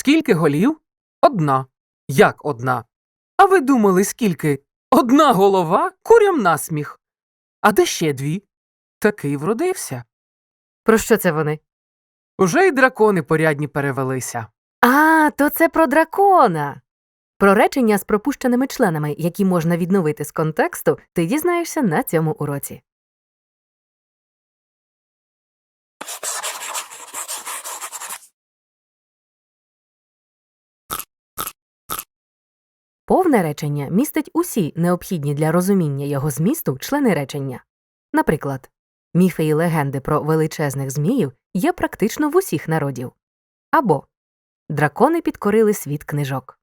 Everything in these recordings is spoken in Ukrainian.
Скільки голів? Одна. Як одна? А ви думали, скільки? Одна голова курям насміх. А де ще дві? Такий вродився. Про що це вони? Уже й дракони порядні перевелися. А, то це про дракона. Про речення з пропущеними членами, які можна відновити з контексту, ти дізнаєшся на цьому уроці. Повне речення містить усі необхідні для розуміння його змісту члени речення. Наприклад, міфи і легенди про величезних зміїв є практично в усіх народів. Або дракони підкорили світ книжок.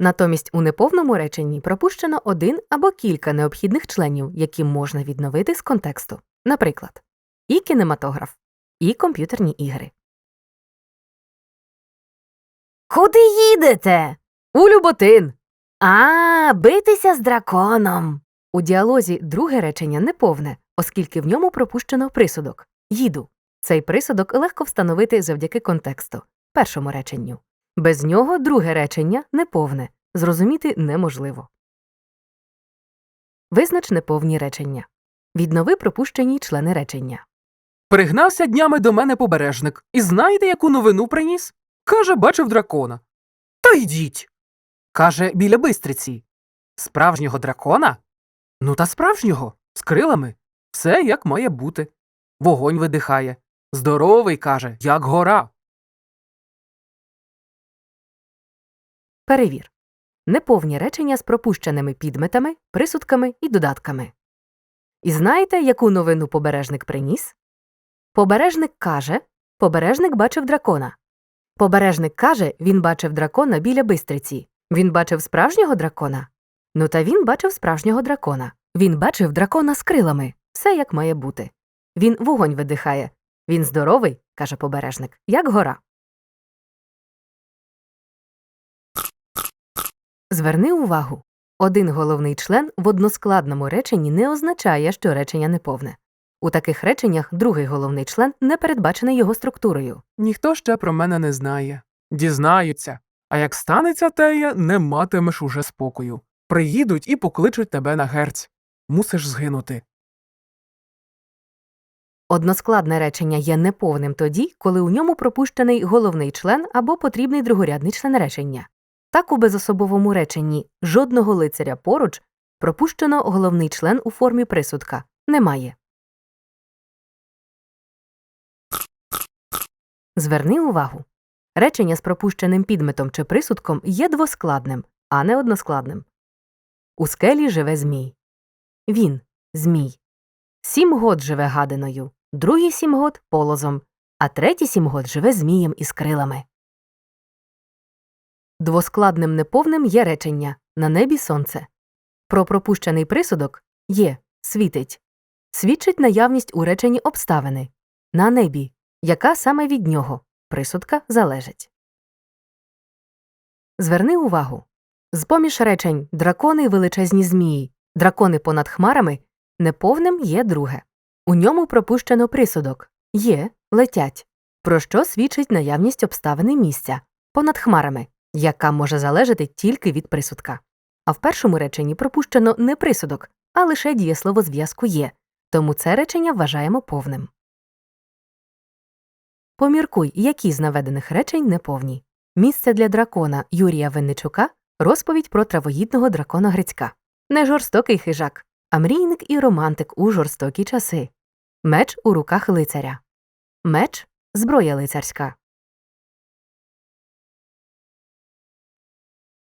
Натомість у неповному реченні пропущено один або кілька необхідних членів, які можна відновити з контексту. Наприклад, і кінематограф, і комп'ютерні ігри. Куди їдете? У Люботин. А, битися з драконом. У діалозі друге речення неповне, оскільки в ньому пропущено присудок їду. Цей присудок легко встановити завдяки контексту, першому реченню. Без нього друге речення неповне, зрозуміти неможливо. Визнач неповні речення. Віднови пропущені члени речення. Пригнався днями до мене побережник. І знаєте, яку новину приніс? Каже, бачив дракона. Та йдіть. Каже, біля бистриці. Справжнього дракона? Ну та справжнього, з крилами. Все як має бути. Вогонь видихає. Здоровий, каже, як гора. Перевір. Неповні речення з пропущеними підметами, присудками і додатками. І знаєте, яку новину побережник приніс? Побережник каже Побережник бачив дракона. Побережник каже, він бачив дракона біля бистриці. Він бачив справжнього дракона. Ну та він бачив справжнього дракона. Він бачив дракона з крилами. Все як має бути. Він вогонь видихає. Він здоровий, каже побережник, як гора. Зверни увагу. Один головний член в односкладному реченні не означає, що речення неповне. У таких реченнях другий головний член не передбачений його структурою. Ніхто ще про мене не знає. Дізнаються. А як станеться теє, не матимеш уже спокою. Приїдуть і покличуть тебе на герць. Мусиш згинути. Односкладне речення є неповним тоді, коли у ньому пропущений головний член або потрібний другорядний член речення. Так у безособовому реченні жодного лицаря поруч пропущено головний член у формі присудка немає. Зверни увагу. Речення з пропущеним підметом чи присудком є двоскладним, а не односкладним. У скелі живе змій. Він змій. Сім год живе гадиною, другий сім год полозом, а третій сім год живе змієм із крилами. Двоскладним неповним є речення на небі сонце. Про пропущений присудок є світить. Свідчить наявність у реченні обставини на небі, яка саме від нього присудка залежить. Зверни увагу. З поміж речень дракони й величезні змії, дракони понад хмарами неповним є друге. У ньому пропущено присудок є летять, про що свідчить наявність обставини місця понад хмарами, яка може залежати тільки від присудка. А в першому реченні пропущено не присудок, а лише дієслово зв'язку є, тому це речення вважаємо повним. Поміркуй, які з наведених речень неповні. Місце для дракона Юрія Винничука розповідь про травоїдного дракона Грицька. Не жорстокий хижак, а мрійник і романтик у жорстокі часи. Меч у руках лицаря. Меч зброя лицарська.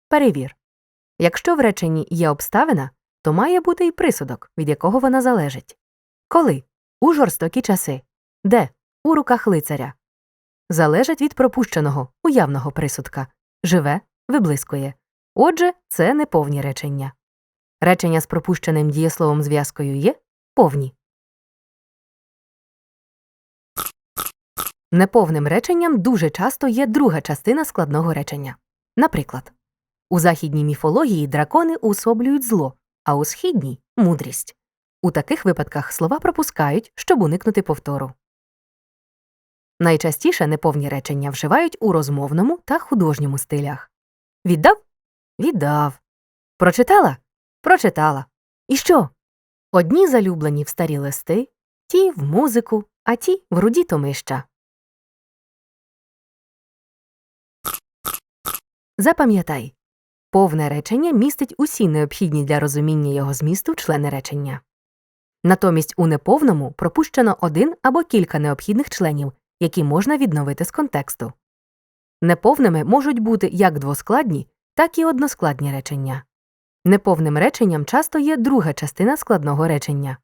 Перевір. Якщо в реченні є обставина, то має бути й присудок, від якого вона залежить. Коли? У жорстокі часи. Де? У руках лицаря. Залежить від пропущеного, уявного присудка. Живе, виблискує. Отже, це неповні речення. Речення з пропущеним дієсловом зв'язкою є повні. Неповним реченням дуже часто є друга частина складного речення. Наприклад, у західній міфології дракони уособлюють зло, а у східній мудрість. У таких випадках слова пропускають, щоб уникнути повтору. Найчастіше неповні речення вживають у розмовному та художньому стилях. Віддав? Віддав. Прочитала? Прочитала. І що? Одні залюблені в старі листи, ті в музику, а ті в руді томища. Запам'ятай. Повне речення містить усі необхідні для розуміння його змісту члени речення. Натомість у неповному пропущено один або кілька необхідних членів, які можна відновити з контексту. Неповними можуть бути як двоскладні, так і односкладні речення. Неповним реченням часто є друга частина складного речення.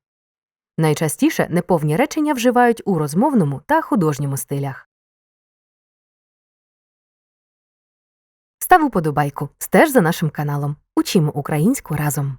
Найчастіше неповні речення вживають у розмовному та художньому стилях. Став уподобайку, стеж за нашим каналом. Учимо українську разом.